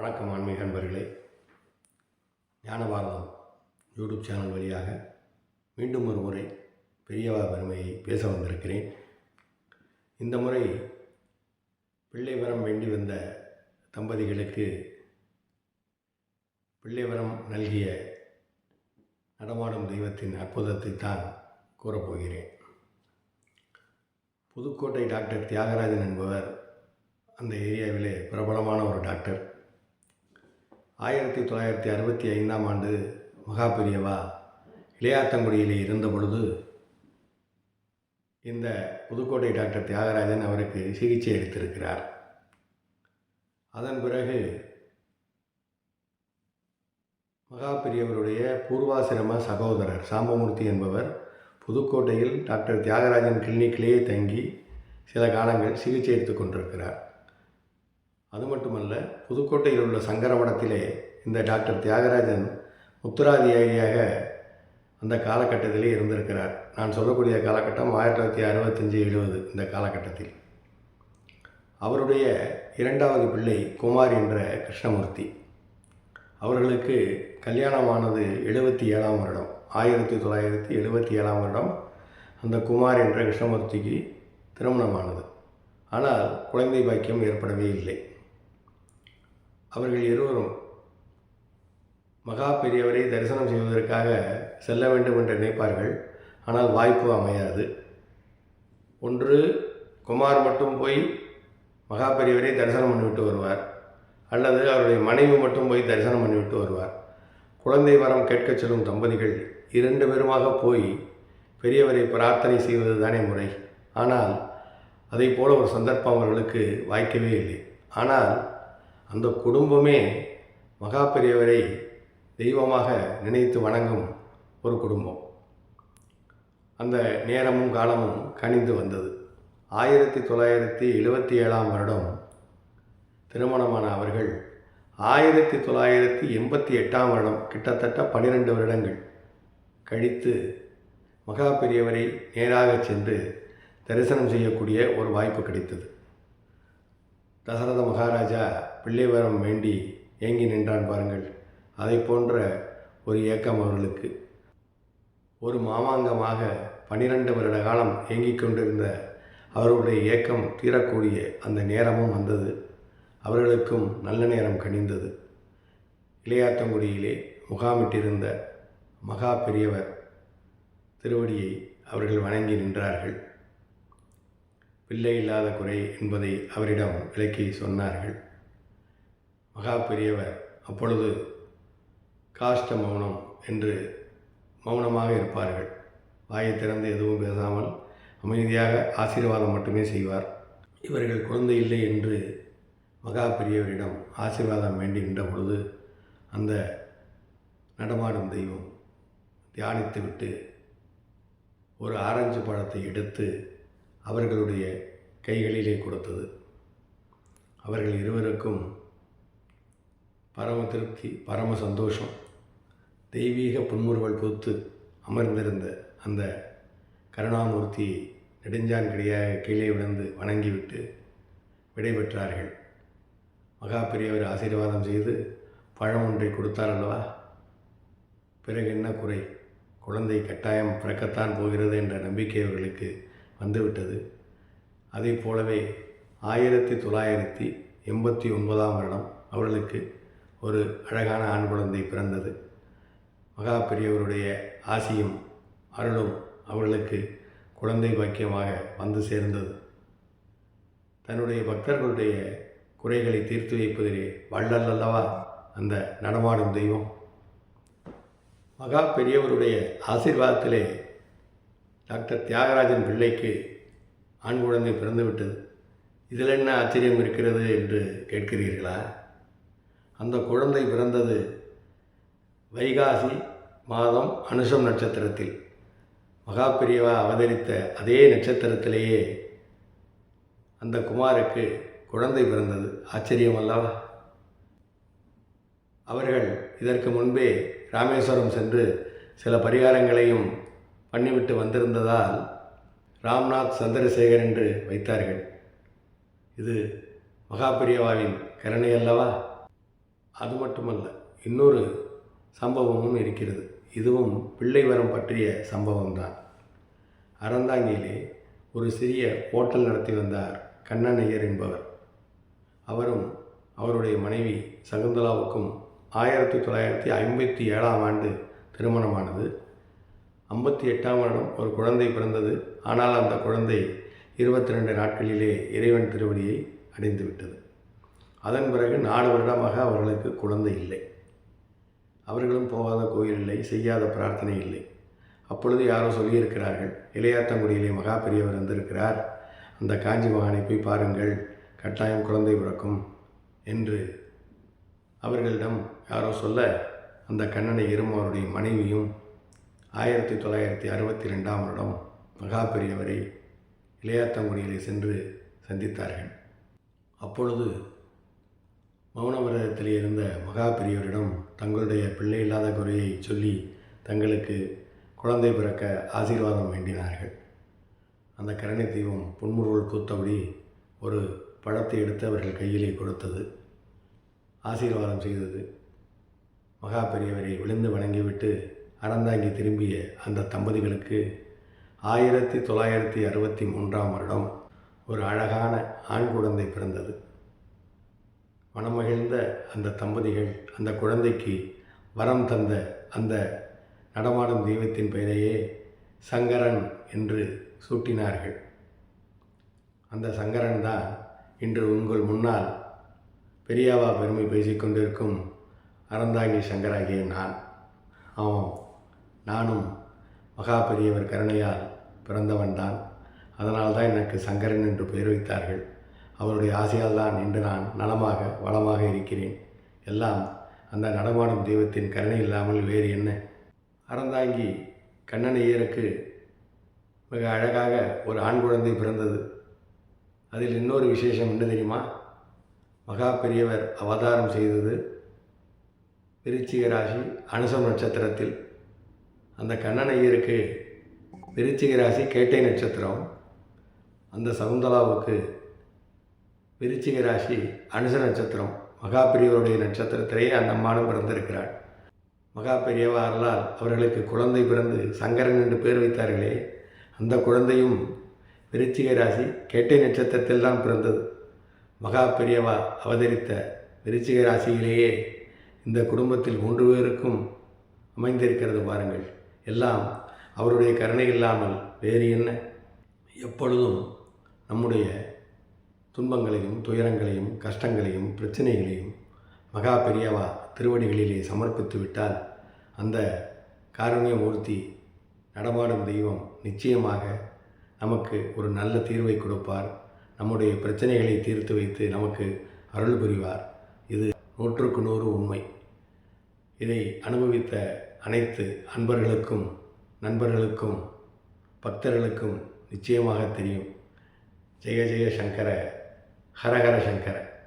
வணக்கம் ஆன்மீக நண்பர்களே ஞானபாரதம் யூடியூப் சேனல் வழியாக மீண்டும் ஒரு முறை பெரியவா பெருமையை பேச வந்திருக்கிறேன். இந்த முறை பிள்ளை வரம் வேண்டி வந்த தம்பதிகளுக்கு பிள்ளை வரம் நல்கிய நடமாடும் தெய்வத்தின் அற்புதத்தை தான் கூறப்போகிறேன் புதுக்கோட்டை டாக்டர் தியாகராஜன் என்பவர் அந்த ஏரியாவிலே பிரபலமான ஒரு டாக்டர். ஆயிரத்தி தொள்ளாயிரத்தி அறுபத்தி ஐந்தாம் ஆண்டு மகாபெரியவா இளையாத்தங்குடியிலே இருந்த பொழுது இந்த புதுக்கோட்டை டாக்டர் தியாகராஜன் அவருக்கு சிகிச்சை அளித்திருக்கிறார் அதன் பிறகு மகாபெரியவருடைய பூர்வாசிரம சகோதரர் சாம்பமூர்த்தி என்பவர் புதுக்கோட்டையில் டாக்டர் தியாகராஜன் கிளினிக்கிலேயே தங்கி சில காலங்கள் சிகிச்சை எடுத்துக் கொண்டிருக்கிறார். அது மட்டுமல்ல புதுக்கோட்டையில் உள்ள சங்கரமடத்திலே இந்த டாக்டர் தியாகராஜன் உத்தராதிகாரியாக அந்த காலகட்டத்திலே இருந்திருக்கிறார். நான் சொல்லக்கூடிய காலகட்டம் ஆயிரத்தி தொள்ளாயிரத்தி அறுபத்தஞ்சி எழுபது இந்த காலகட்டத்தில். அவருடைய இரண்டாவது பிள்ளை குமார் என்ற கிருஷ்ணமூர்த்தி. அவர்களுக்கு கல்யாணமானது எழுபத்தி ஏழாம் வருடம். ஆயிரத்தி தொள்ளாயிரத்தி எழுபத்தி ஏழாம் வருடம் அந்த குமார் என்ற கிருஷ்ணமூர்த்திக்கு திருமணமானது. ஆனால் குழந்தை பாக்கியம் ஏற்படவே இல்லை. அவர்கள் இருவரும் மகா பெரியவரை தரிசனம் செய்வதற்காக செல்ல வேண்டும் என்று நினைப்பார்கள். ஆனால் வாய்ப்பு அமையாது. ஒன்று குமார் மட்டும் போய் மகா பெரியவரை தரிசனம் பண்ணிவிட்டு வருவார். அல்லது அவருடைய மனைவி மட்டும் போய் தரிசனம் பண்ணிவிட்டு வருவார். குழந்தை வரம் கேட்கச் செல்லும் தம்பதிகள் இரண்டு பேருமாக போய் பெரியவரை பிரார்த்தனை செய்வது தானே முறை. ஆனால் அதை போல ஒரு சந்தர்ப்பம் அவர்களுக்கு வாய்க்கவே இல்லை. ஆனால் அந்த குடும்பமே மகா பெரியவரை தெய்வமாக நினைத்து வணங்கும் ஒரு குடும்பம். அந்த நேரமும் காலமும் கனிந்து வந்தது. ஆயிரத்தி தொள்ளாயிரத்தி எழுபத்தி ஏழாம் வருடம் திருமணமான அவர்கள் ஆயிரத்தி தொள்ளாயிரத்தி எண்பத்தி எட்டாம் வருடம் கிட்டத்தட்ட பன்னிரெண்டு வருடங்கள் கழித்து மகா பெரியவரை நேராக சென்று தரிசனம் செய்யக்கூடிய ஒரு வாய்ப்பு கிடைத்தது. தசரத மகாராஜா பிள்ளைவரம் வேண்டி ஏங்கி நின்றான் பாருங்கள். அதை போன்ற ஒரு ஏக்கம் அவர்களுக்கு. ஒரு மாமாங்கமாக பனிரெண்டு வருட காலம் ஏங்கிக் கொண்டிருந்த அவர்களுடைய ஏக்கம் தீரக்கூடிய அந்த நேரமும் வந்தது. அவர்களுக்கும் நல்ல நேரம் கனிந்தது. இளையாத்தங்குடியிலே முகாமிட்டிருந்த மகா பெரியவர் திருவடியை அவர்கள் வணங்கி நின்றார்கள். பிள்ளை இல்லாத குறை என்பதை அவரிடம் விளக்கி சொன்னார்கள். மகா பெரியவர் அப்பொழுது காஷ்ட மௌனம் என்று மௌனமாக இருப்பார்கள். வாயை திறந்து எதுவும் பேசாமல் அமைதியாக ஆசீர்வாதம் மட்டுமே செய்வார். இவர்கள் குழந்தை இல்லை என்று மகா பெரியவரிடம் ஆசீர்வாதம் வேண்டி நின்ற பொழுது அந்த நடமாடும் தெய்வம் தியானித்துவிட்டு ஒரு ஆரஞ்சு பழத்தை எடுத்து அவர்களுடைய கைகளிலே கொடுத்தது. அவர்கள் இருவருக்கும் பரம திருப்தி பரம சந்தோஷம் தெய்வீக புன்முறுவல் பூத்து அமர்ந்திருந்த அந்த கருணாமூர்த்தி நெடுஞ்சான் கிடையாக கீழே விழுந்து வணங்கிவிட்டு விடைபெற்றார்கள். மகா பெரியவர் ஆசீர்வாதம் செய்து பழம் ஒன்றை கொடுத்தார் அல்லவா? பிறகு என்ன குறை? குழந்தை கட்டாயம் பிறக்கத்தான் போகிறது என்ற நம்பிக்கை அவர்களுக்கு வந்துவிட்டது. அதே போலவே ஆயிரத்தி தொள்ளாயிரத்தி எண்பத்தி ஒன்பதாம் வருடம் அவர்களுக்கு ஒரு அழகான ஆண் குழந்தை பிறந்தது. மகா பெரியவருடைய ஆசியும் அருளும் அவர்களுக்கு குழந்தை பாக்கியமாக வந்து சேர்ந்தது. தன்னுடைய பக்தர்களுடைய குறைகளை தீர்த்து வைப்பதிலே வள்ளல் அல்லவா அந்த நடமாடும் தெய்வம். மகா பெரியவருடைய ஆசீர்வாதத்திலே டாக்டர் தியாகராஜன் பிள்ளைக்கு ஆண் குழந்தை பிறந்துவிட்டது. இதில் என்ன ஆச்சரியம் இருக்கிறது என்று கேட்கிறீர்களா? அந்த குழந்தை பிறந்தது வைகாசி மாதம் அனுஷம் நட்சத்திரத்தில். மகாபிரியவா அவதரித்த அதே நட்சத்திரத்திலேயே அந்த குமாருக்கு குழந்தை பிறந்தது. ஆச்சரியம் அல்லவா? அவர்கள் இதற்கு முன்பே ராமேஸ்வரம் சென்று சில பரிகாரங்களையும் பண்ணிவிட்டு வந்திருந்ததால் ராம்நாத் சந்திரசேகர் என்று வைத்தார்கள். இது மகாபிரியவாவின் கருணை அல்லவா? அது மட்டுமல்ல இன்னொரு சம்பவமும் இருக்கிறது. இதுவும் பிள்ளை வரம் பற்றிய சம்பவம்தான். அறந்தாங்கியிலே ஒரு சிறிய ஹோட்டல் நடத்தி வந்தார் கண்ணன் ஐயர் என்பவர். அவரும் அவருடைய மனைவி சகுந்தலாவுக்கும் ஆயிரத்தி தொள்ளாயிரத்தி ஐம்பத்தி ஏழாம் ஆண்டு திருமணமானது. ஐம்பத்தி எட்டாம் வருடம் ஒரு குழந்தை பிறந்தது. ஆனால் அந்த குழந்தை இருபத்தி ரெண்டு நாட்களிலே இறைவன் திருவடியை அடைந்து விட்டது அதன் பிறகு நாலு வருடமாக அவர்களுக்கு குழந்தை இல்லை. அவர்களும் போகாத கோயில் இல்லை செய்யாத பிரார்த்தனை இல்லை. அப்பொழுது யாரோ சொல்லியிருக்கிறார்கள் இளையாத்தங்குடியிலே மகா பெரியவர் வந்திருக்கிறார். அந்த காஞ்சி மகானை போய் பாருங்கள் கட்டாயம் குழந்தை பிறக்கும் என்று அவர்களிடம் யாரோ சொல்ல அந்த கண்ணனை அவருடைய மனைவியும் ஆயிரத்தி தொள்ளாயிரத்தி அறுபத்தி ரெண்டாம் வருடம் மகா பெரியவரை இளையாத்தங்குடியிலே சென்று சந்தித்தார்கள். அப்பொழுது மௌன விரதத்தில் இருந்த மகா பெரியவரிடம் தங்களுடைய பிள்ளை இல்லாத குறையை சொல்லி தங்களுக்கு குழந்தை பிறக்க ஆசீர்வாதம் வேண்டினார்கள். அந்த கரணை தீபம் புன்முறுவல் கூத்தபடி ஒரு பழத்தை எடுத்து அவர்கள் கையிலே கொடுத்தது. ஆசீர்வாதம் செய்தது. மகா பெரியவரை விழுந்து வணங்கிவிட்டு அறந்தாங்கி திரும்பிய அந்த தம்பதிகளுக்கு ஆயிரத்தி தொள்ளாயிரத்தி அறுபத்தி மூன்றாம் வருடம் ஒரு அழகான ஆண் குழந்தை பிறந்தது. மனமகிழ்ந்த அந்த தம்பதிகள் அந்த குழந்தைக்கு வரம் தந்த அந்த நடமாடும் தெய்வத்தின் பெயரையே சங்கரன் என்று சூட்டினார்கள். அந்த சங்கரன் தான் இன்று உங்கள் முன்னால் பெரியாவா பெருமை பேசிக்கொண்டிருக்கும் அறந்தாங்கி சங்கராகிய நான். ஆமாம் நானும் மகா பெரியவர் கருணையால் பிறந்தவன்தான் அதனால் தான் எனக்கு சங்கரன் என்று பெயர் வைத்தார்கள். அவருடைய ஆசையால் தான் இன்று நான் நலமாக வளமாக இருக்கிறேன். எல்லாம் அந்த நடமாடும் தெய்வத்தின் கருணை இல்லாமல் வேறு என்ன? அறந்தாங்கி கண்ணனையருக்கு மிக அழகாக ஒரு ஆண் குழந்தை பிறந்தது. அதில் இன்னொரு விசேஷம் என்ன தெரியுமா? மகா பெரியவர் அவதாரம் செய்தது விருச்சிக ராசி அனுசம் நட்சத்திரத்தில். அந்த கண்ணனையருக்கு விருச்சிக ராசி கேட்டை நட்சத்திரம். அந்த சகுந்தலாவுக்கு விருச்சிக ராசி அனுச நட்சத்திரம். மகா பெரியவருடைய நட்சத்திரத்திலேயே அந்த அம்மானும் பிறந்திருக்கிறாள். மகா பெரியவா அருளால் அவர்களுக்கு குழந்தை பிறந்து சங்கரன் என்று பேர் வைத்தார்களே அந்த குழந்தையும் விருச்சிக ராசி கேட்டை நட்சத்திரத்தில் தான் பிறந்தது. மகா பெரியவா அவதரித்த விருச்சிக ராசியிலேயே இந்த குடும்பத்தில் மூன்று பேருக்கும் அமைந்திருக்கிறது பாருங்கள். எல்லாம் அவருடைய கருணை இல்லாமல் வேறு என்ன? எப்பொழுதும் நம்முடைய துன்பங்களையும் துயரங்களையும் கஷ்டங்களையும் பிரச்சனைகளையும் மகா பெரியவா திருவடிகளிலே சமர்ப்பித்து விட்டால் அந்த காருண்யமூர்த்தி நடமாடும் தெய்வம் நிச்சயமாக நமக்கு ஒரு நல்ல தீர்வை கொடுப்பார். நம்முடைய பிரச்சனைகளை தீர்த்து வைத்து நமக்கு அருள் புரிவார். இது நூற்றுக்கு நூறு உண்மை. இதை அனுபவித்த அனைத்து அன்பர்களுக்கும் நண்பர்களுக்கும் பக்தர்களுக்கும் நிச்சயமாக தெரியும். ஜெய ஜெய சங்கர ஹரஹர சங்கர.